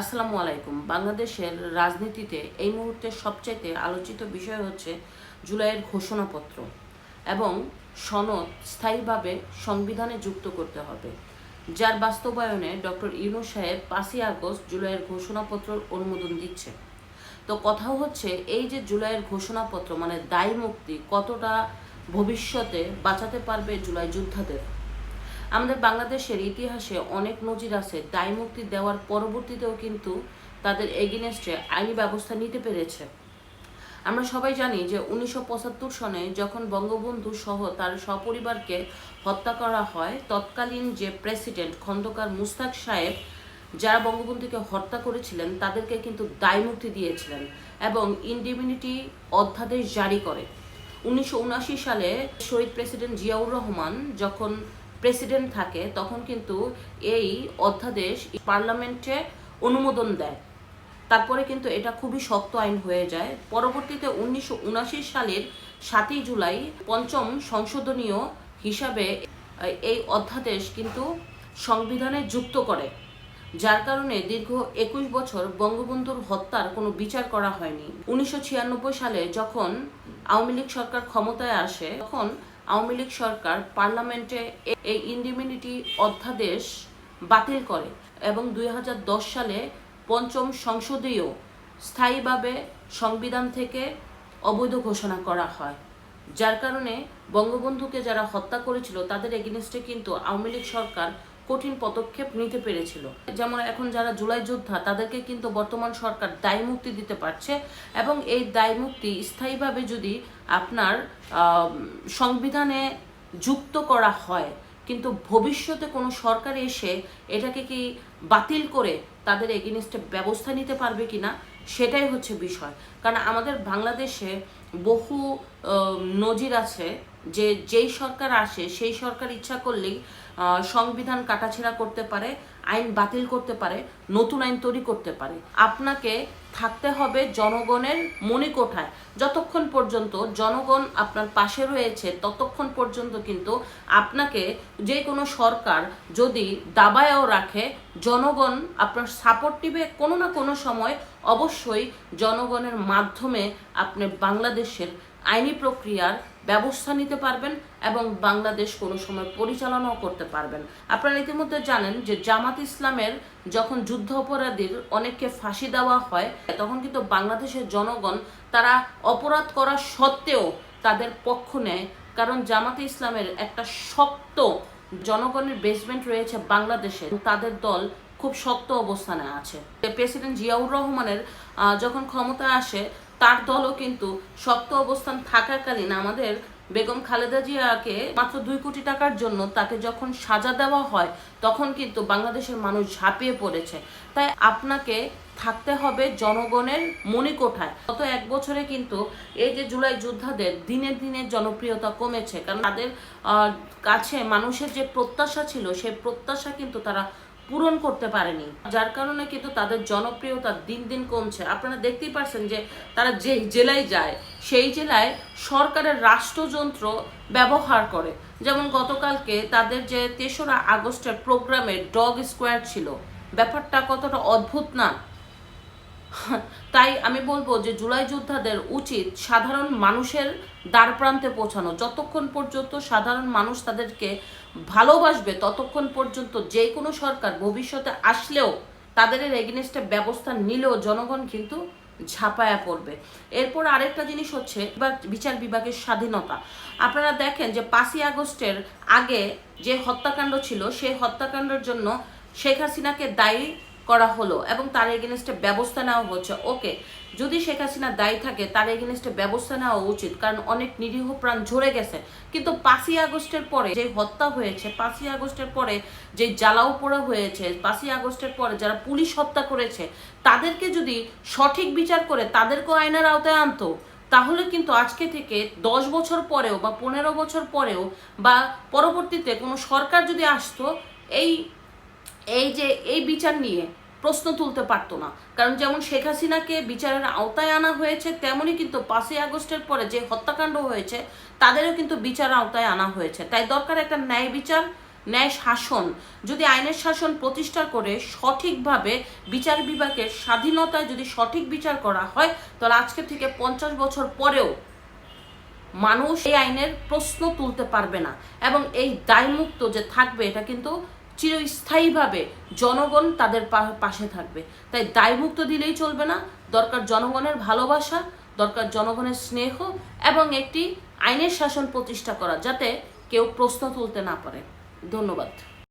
আসসালামু আলাইকুম। বাংলাদেশের রাজনীতিতে এই মুহূর্তে সবচাইতে আলোচিত বিষয় হচ্ছে জুলাইয়ের ঘোষণাপত্র এবং সনদ স্থায়ীভাবে সংবিধানে যুক্ত করতে হবে, যার বাস্তবায়নে ডক্টর ইউনু সাহেব পাঁচই আগস্ট জুলাইয়ের ঘোষণাপত্র অনুমোদন দিচ্ছে। তো কথা হচ্ছে এই যে জুলাইয়ের ঘোষণাপত্র মানে দায় মুক্তি কতটা ভবিষ্যতে বাঁচাতে পারবে জুলাই যোদ্ধাদের? আমাদের বাংলাদেশের ইতিহাসে অনেক নজির আছে, দায় মুক্তি দেওয়ার পরবর্তীতেও কিন্তু তাদের এগেনস্টে আইনি ব্যবস্থা নিতে পেরেছে। আমরা সবাই জানি যে উনিশশো পঁচাত্তর সনে যখন বঙ্গবন্ধু সহ তার সপরিবারকে হত্যা করা হয়, তৎকালীন যে প্রেসিডেন্ট খন্দকার মুস্তাক সাহেব, যারা বঙ্গবন্ধুকে হত্যা করেছিলেন, তাদেরকে কিন্তু দায় মুক্তি দিয়েছিলেন এবং ইন্ডিমিনিটি অধ্যাদেশ জারি করে। উনিশশো উনআশি সালে শহীদ প্রেসিডেন্ট জিয়াউর রহমান যখন প্রেসিডেন্ট থাকে, তখন কিন্তু এই অধ্যাদেশ পার্লামেন্টে অনুমোদন দেয়। তারপরে কিন্তু এটা খুবই শক্ত আইন হয়ে যায়। পরবর্তীতে উনিশশো সালের সাতই জুলাই পঞ্চম সংশোধনীয় হিসাবে এই অধ্যাদেশ কিন্তু সংবিধানে যুক্ত করে, যার কারণে দীর্ঘ একুশ বছর বঙ্গবন্ধুর হত্যার কোনো বিচার করা হয়নি। উনিশশো ছিয়ানব্বই সালে যখন আওয়ামী লীগ সরকার ক্ষমতায় আসে, তখন আওয়ামী লীগ সরকার পার্লামেন্টে এই ইন্ডিমিনিটি অধ্যাদেশ বাতিল করে এবং দুই হাজার দশ সালে পঞ্চম সংসদীয় স্থায়ীভাবে সংবিধান থেকে অবৈধ ঘোষণা করা হয়। যার কারণে বঙ্গবন্ধুকে যারা হত্যা করেছিল, তাদের এগেনস্টে কিন্তু আওয়ামী লীগ সরকার কঠিন পদক্ষেপ নিতে পেরেছিল। যেমন এখন যারা জুলাই যোদ্ধা, তাদেরকে কিন্তু বর্তমান সরকার দায় মুক্তি দিতে পারছে এবং এই দায় মুক্তি স্থায়ীভাবে যদি আপনার সংবিধানে যুক্ত করা হয়, কিন্তু ভবিষ্যতে কোনো সরকার এসে এটাকে কি বাতিল করে তাদের এগেনিস্টে ব্যবস্থা নিতে পারবে কি না সেটাই হচ্ছে বিষয়। কারণ আমাদের বাংলাদেশে বহু নজির আছে যে, যেই সরকার আসে, সেই সরকার ইচ্ছা করলেই সংবিধান কাটাছেড়া করতে পারে, আইন বাতিল করতে পারে, নতুন আইন তৈরি করতে পারে। আপনাকে থাকতে হবে জনগণের মণিকোঠায় যতক্ষণ পর্যন্ত জনগণ আপনার পাশে রয়েছে, ততক্ষণ পর্যন্ত কিন্তু আপনাকে যে কোনো সরকার যদি দাবায়ও রাখে, জনগণ আপনার সাপোর্ট নিবে কোনো না কোনো সময় অবশ্যই জনগণের মাধ্যমে আপনি বাংলাদেশের আইনি প্রক্রিয়ার ব্যবস্থা নিতে পারবেন এবং বাংলাদেশ কোনো সময় পরিচালনাও করতে পারবেন। আপনারা ইতিমধ্যে জানেন যে জামাত ইসলামের যখন যুদ্ধ অপরাধীর অনেককে ফাঁসি দেওয়া হয়, তখন কিন্তু বাংলাদেশের জনগণ তারা অপরাধ করা সত্ত্বেও তাদের পক্ষ নেয়। কারণ জামাতে ইসলামের একটা শক্ত জনগণের বেসমেন্ট রয়েছে বাংলাদেশে। তাদের দল খুব শক্ত অবস্থানে আছে। প্রেসিডেন্ট জিয়াউর রহমানের যখন ক্ষমতা আসে তার দলও কিন্তু শক্ত অবস্থান থাকাকালীন আমাদের বেগম খালেদা জিয়াকে মাত্র দুই কোটি টাকার জন্য তাকে যখন সাজা দেওয়া হয়, তখন কিন্তু বাংলাদেশের মানুষ ঝাঁপিয়ে পড়েছে। তাই আপনাকে থাকতে হবে জনগণের মণিকোঠায়। গত এক বছরে কিন্তু এই যে জুলাই যোদ্ধাদের দিনে দিনে জনপ্রিয়তা কমেছে, কারণ তাদের কাছে মানুষের যে প্রত্যাশা ছিল, সেই প্রত্যাশা কিন্তু তারা পূরণ করতে পারেনি। যার কারণে কিন্তু তাদের জনপ্রিয়তা দিন দিন কমছে। আপনারা দেখতেই পারছেন যে তারা যে জেলায় যায়, সেই জেলায় সরকারের রাষ্ট্রযন্ত্র ব্যবহার করে। যেমন গতকালকে তাদের যে তেসরা আগস্টের প্রোগ্রামে ডগ স্কোয়ার ছিল, ব্যাপারটা কতটা অদ্ভুত না? তাই আমি বলব যে জুলাই যোদ্ধাদের উচিত সাধারণ মানুষের দ্বার প্রান্তে পৌঁছানো। যতক্ষণ পর্যন্ত সাধারণ মানুষ তাদেরকে ভালোবাসবে, ততক্ষণ পর্যন্ত যে কোনো সরকার ভবিষ্যতে আসলেও তাদের এগেনস্টে ব্যবস্থা নিলেও জনগণ কিন্তু ঝাঁপায়া পড়বে। এরপর আরেকটা জিনিস হচ্ছে বিচার বিভাগের স্বাধীনতা। আপনারা দেখেন যে পাঁচই আগস্টের আগে যে হত্যাকাণ্ড ছিল, সেই হত্যাকাণ্ডের জন্য শেখ হাসিনাকে দায়ী করা হলো এবং তার এগেনস্টে ব্যবস্থা নেওয়া হচ্ছে। ওকে, যদি শেখ হাসিনা দায়ী থাকে, তার এগেনস্টে ব্যবস্থা নেওয়া উচিত, কারণ অনেক নিরীহ প্রাণ ঝরে গেছে। কিন্তু পাঁচই আগস্টের পরে যে হত্যা হয়েছে, পাঁচই আগস্টের পরে যে জ্বালাও পোড়া হয়েছে, পাঁচই আগস্টের পরে যারা পুলিশ হত্যা করেছে, তাদেরকে যদি সঠিক বিচার করে তাদেরকেও আইনের আওতায় আনতো, তাহলে কিন্তু আজকে থেকে দশ বছর পরেও বা পনেরো বছর পরেও বা পরবর্তীতে কোনো সরকার যদি আসতো, এই এই যে, এই বিচার নিয়ে প্রশ্ন তুলতে পারতো না। কারণ যেমন শেখ হাসিনাকে বিচারের আওতায় আনা হয়েছে, তেমনই কিন্তু পাঁচই আগস্টের পরে যে হত্যাকাণ্ড হয়েছে, তাদেরও কিন্তু বিচার আওতায় আনা হয়েছে। তাই দরকার একটা ন্যায় বিচার, ন্যায় শাসন। যদি আইনের শাসন প্রতিষ্ঠা করে সঠিকভাবে বিচার বিভাগের স্বাধীনতায় যদি সঠিক বিচার করা হয়, তাহলে আজকে থেকে পঞ্চাশ বছর পরেও মানুষ এই আইনের প্রশ্ন তুলতে পারবে না। এবং এই দায়মুক্ত যে থাকবে, এটা কিন্তু চিরস্থায়ীভাবে জনগণ তাদের পাশে থাকবে। তাই দায়মুক্ত দিলেই চলবে না। দরকার জনগণের ভালোবাসা, দরকার জনগণের স্নেহ এবং একটি আইনের শাসন প্রতিষ্ঠা করা যাতে কেউ প্রশ্ন তুলতে না পারে। ধন্যবাদ।